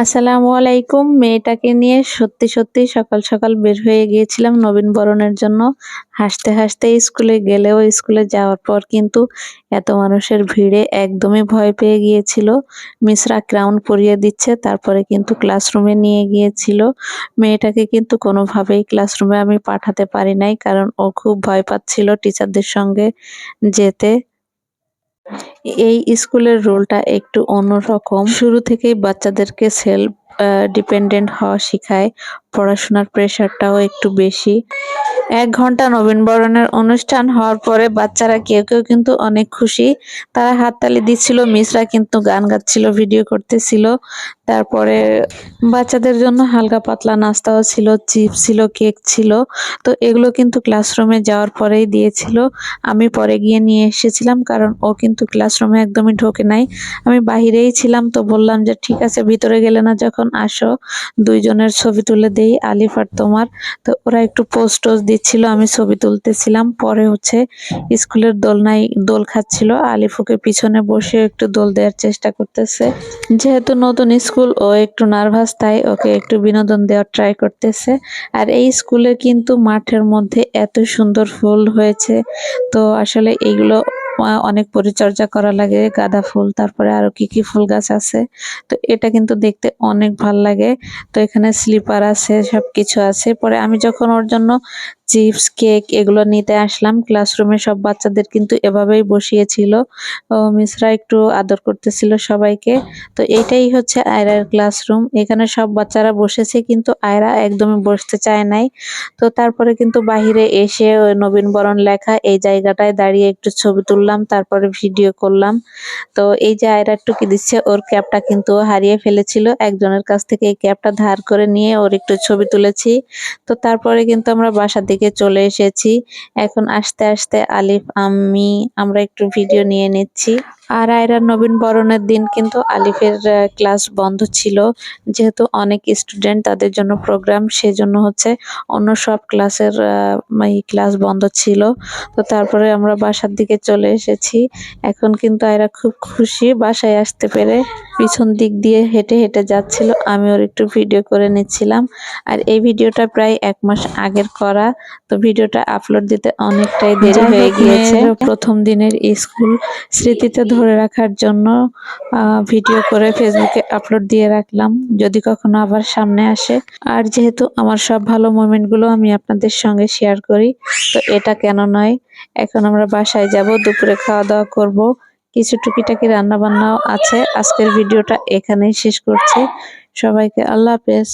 আসসালামু আলাইকুম। মেয়েটাকে নিয়ে সত্যি সত্যি সকাল সকাল বের হয়ে গিয়েছিলাম নবীন বরণের জন্য। হাসতে হাসতে স্কুলে গেলেও স্কুলে যাওয়ার পর কিন্তু এত মানুষের ভিড়ে একদমই ভয় পেয়ে গিয়েছিল। মিসরা ক্রাউন পরিয়ে দিচ্ছে, তারপরে কিন্তু ক্লাসরুমে নিয়ে গিয়েছিল। মেয়েটাকে কিন্তু কোনোভাবেই ক্লাসরুমে আমি পাঠাতে পারি নাই, কারণ ও খুব ভয় পাচ্ছিল টিচারদের সঙ্গে যেতে। এই স্কুলের রোলটা একটু অন্যরকম। শুরু থেকেই বাচ্চাদেরকে সেলফ ডিপেন্ডেন্ট হওয়া শিখায়, পড়াশোনার প্রেশারটাও একটু বেশি। এক ঘণ্টা নবীনবরণের অনুষ্ঠান হওয়ার পরে বাচ্চারা কেউ কেউ কিন্তু অনেক খুশি। তারা হাততালি দিচ্ছিল, মিসরা কিন্তু গান গাচ্ছিল, ভিডিও করতেছিল। তারপরে বাচ্চাদের জন্য হালকা পাতলা নাস্তাও ছিল, চিপস ছিল, কেক ছিল। তো এগুলো কিন্তু ক্লাসরুমে যাওয়ার পরেই দিয়েছিল। আমি পরে গিয়ে নিয়ে এসেছিলাম কারণ ও কিন্তু ক্লাসরুমে একদমই ঢোকে নাই। আমি বাহিরেই ছিলাম তো বললাম যে, ঠিক আছে, ভিতরে গেলে না, যখন আসো। দুইজনের ছবি তুলে দেই, আলিফ আর তোমার। তো ওরা একটু পোস্ট টোজ দিচ্ছিল, আমি ছবি তুলতেছিলাম। পরে হচ্ছে স্কুলের দোলনায় দোল খাচ্ছিল। আলিফুকে পিছনে বসে একটু দোল দেওয়ার চেষ্টা করতেছে। যেহেতু নতুন স্কুল, ও একটু নার্ভাস, তাই ওকে একটু বিনোদন দেওয়ার ট্রাই করতেছে। আর এই স্কুলে কিন্তু মাঠের মধ্যে এত সুন্দর ফুল হয়েছে। তো আসলে এইগুলো অনেক পরিচর্যা করা লাগে, গাঁদা ফুল, তারপরে আরও কি কি ফুল গাছ আছে। তো এটা কিন্তু দেখতে অনেক ভালো লাগে। তো এখানে স্লিপার আছে সব কিছু আছে। পরে আমি যখন ওর জন্য চিপস, কেক এগুলো নিতে আসলাম। ক্লাসরুমে সব বাচ্চাদের কিন্তু এভাবেই বসিয়েছিল। মিসরা একটু আদর করতেছিল সবাইকে। তো এইটাই হচ্ছে আয়রার ক্লাসরুম। এখানে সব বাচ্চারা বসেছে কিন্তু আয়রা একদমই বসতে চায় নাই। তো তারপরে কিন্তু বাহিরে এসে নবীন বরণ লেখা এই জায়গাটায় দাঁড়িয়ে একটু ছবি তুললাম, তারপরে ভিডিও করলাম। তো এই যে আয়রা টুকি দিচ্ছে, ওর ক্যাপটা কিন্তু হারিয়ে ফেলেছিল। একজনের কাছ থেকে এই ক্যাপটা ধার করে নিয়ে ওর একটু ছবি তুলেছি। তো তারপরে কিন্তু আমরা বাসার দিকে চলে এসেছি। এখন আস্তে আস্তে আলিফ, আমি, আমরা একটু ভিডিও নিয়ে নিচ্ছি। আর আয়রার নবীন বরণের দিন কিন্তু আলিফের ক্লাস বন্ধ ছিল। যেহেতু অনেক স্টুডেন্ট তাদের জন্য প্রোগ্রাম সেজন্য হচ্ছে অন্য সব ক্লাসের ক্লাস বন্ধ ছিল। তো তারপরে আমরা বাসার দিকে চলে এসেছি। এখন কিন্তু আয়রা খুব খুশি বাসায় আসতে পেরে। পিছন দিক দিয়ে হেঁটে হেঁটে যাচ্ছিল। আমি ওর একটু ভিডিও করে নিচ্ছিলাম। আর এই ভিডিওটা প্রায় এক মাস আগের করা। তো ভিডিওটা আপলোড দিতে অনেকটাই দেরি হয়ে গিয়েছে। প্রথম দিনের স্কুল স্মৃতিতে ধরে রাখার জন্য ভিডিও করে ফেসবুকে আপলোড দিয়ে রাখলাম। যদি কখনো আবার সামনে আসে। আর যেহেতু আমার সব ভালো মোমেন্টগুলো আমি আপনাদের সঙ্গে শেয়ার করি তো এটা কেন নয়? এখন আমরা বাসায় যাব দুপুরে খাওয়া দাওয়া করব। কিছু টুকিটাকি রান্না বান্নাও আছে। আজকের ভিডিওটা এখানেই শেষ করছি। সবাইকে আল্লাহ হাফেজ।